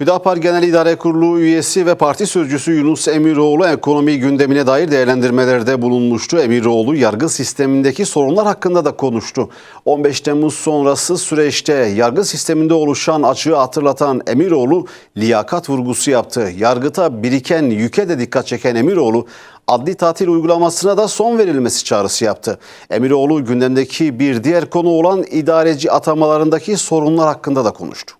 Hüdapar Genel İdare Kurulu üyesi ve parti sözcüsü Yunus Emiroğlu ekonomi gündemine dair değerlendirmelerde bulunmuştu. Emiroğlu yargı sistemindeki sorunlar hakkında da konuştu. 15 Temmuz sonrası süreçte yargı sisteminde oluşan açığı hatırlatan Emiroğlu liyakat vurgusu yaptı. Yargıta biriken yüke de dikkat çeken Emiroğlu adli tatil uygulamasına da son verilmesi çağrısı yaptı. Emiroğlu gündemdeki bir diğer konu olan idareci atamalarındaki sorunlar hakkında da konuştu.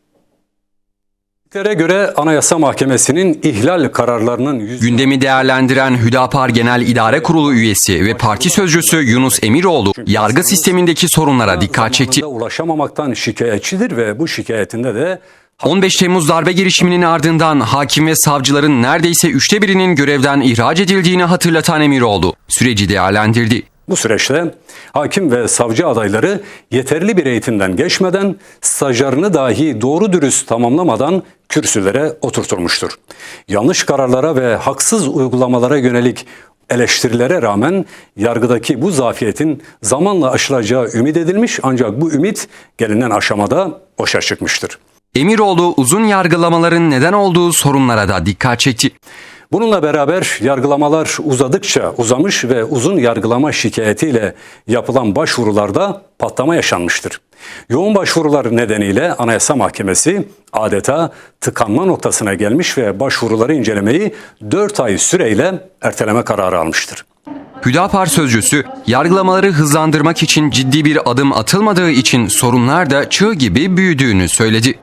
Tere göre Anayasa Mahkemesi'nin ihlal kararlarının yüz... Gündemi değerlendiren Hüdapar Genel İdare Kurulu üyesi ve parti sözcüsü Yunus Emiroğlu yargı sistemindeki sorunlara dikkat çekti. ulaşamamaktan şikayetçidir ve bu şikayetinde de 15 Temmuz darbe girişiminin ardından hakim ve savcıların neredeyse üçte birinin görevden ihraç edildiğini hatırlatan Emiroğlu süreci değerlendirdi. Bu süreçte hakim ve savcı adayları yeterli bir eğitimden geçmeden stajlarını dahi doğru dürüst tamamlamadan kürsülere oturtulmuştur. Yanlış kararlara ve haksız uygulamalara yönelik eleştirilere rağmen yargıdaki bu zafiyetin zamanla aşılacağı ümit edilmiş ancak bu ümit gelinen aşamada boşa çıkmıştır. Emiroğlu uzun yargılamaların neden olduğu sorunlara da dikkat çekti. Bununla beraber yargılamalar uzadıkça uzamış ve uzun yargılama şikayetiyle yapılan başvurularda patlama yaşanmıştır. Yoğun başvurular nedeniyle Anayasa Mahkemesi adeta tıkanma noktasına gelmiş ve başvuruları incelemeyi 4 ay süreyle erteleme kararı almıştır. Hüdapar sözcüsü yargılamaları hızlandırmak için ciddi bir adım atılmadığı için sorunlar da çığ gibi büyüdüğünü söyledi.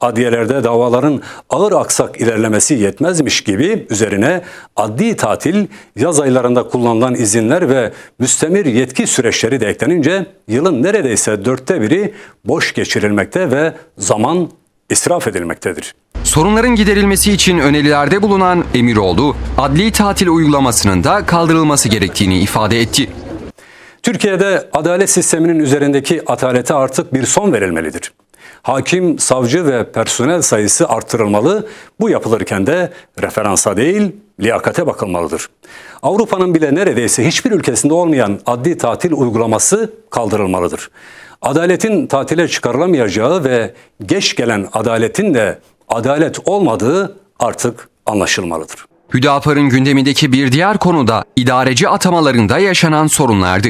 Adliyelerde davaların ağır aksak ilerlemesi yetmezmiş gibi üzerine adli tatil, yaz aylarında kullanılan izinler ve müstemir yetki süreçleri de eklenince yılın neredeyse dörtte biri boş geçirilmekte ve zaman israf edilmektedir. Sorunların giderilmesi için önerilerde bulunan Emiroğlu, adli tatil uygulamasının da kaldırılması gerektiğini ifade etti. Türkiye'de adalet sisteminin üzerindeki atalete artık bir son verilmelidir. Hakim, savcı ve personel sayısı artırılmalı. Bu yapılırken de referansa değil, liyakate bakılmalıdır. Avrupa'nın bile neredeyse hiçbir ülkesinde olmayan adli tatil uygulaması kaldırılmalıdır. Adaletin tatile çıkarılamayacağı ve geç gelen adaletin de adalet olmadığı artık anlaşılmalıdır. Hüdapar'ın gündemindeki bir diğer konu da idareci atamalarında yaşanan sorunlardı.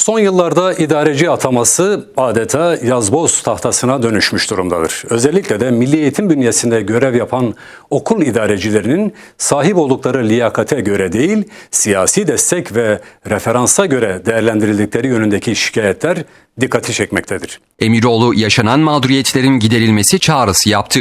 Son yıllarda idareci ataması adeta yazboz tahtasına dönüşmüş durumdadır. Özellikle de milli eğitim bünyesinde görev yapan okul idarecilerinin sahip oldukları liyakate göre değil, siyasi destek ve referansa göre değerlendirildikleri yönündeki şikayetler dikkati çekmektedir. Emiroğlu yaşanan mağduriyetlerin giderilmesi çağrısı yaptı.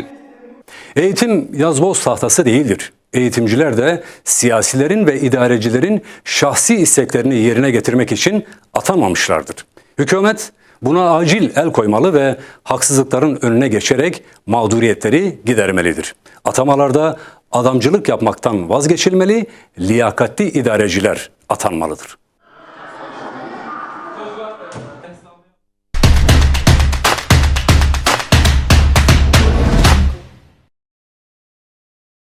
Eğitim yazboz tahtası değildir. Eğitimciler de siyasilerin ve idarecilerin şahsi isteklerini yerine getirmek için atanmamışlardır. Hükümet buna acil el koymalı ve haksızlıkların önüne geçerek mağduriyetleri gidermelidir. Atamalarda adamcılık yapmaktan vazgeçilmeli, liyakatli idareciler atanmalıdır.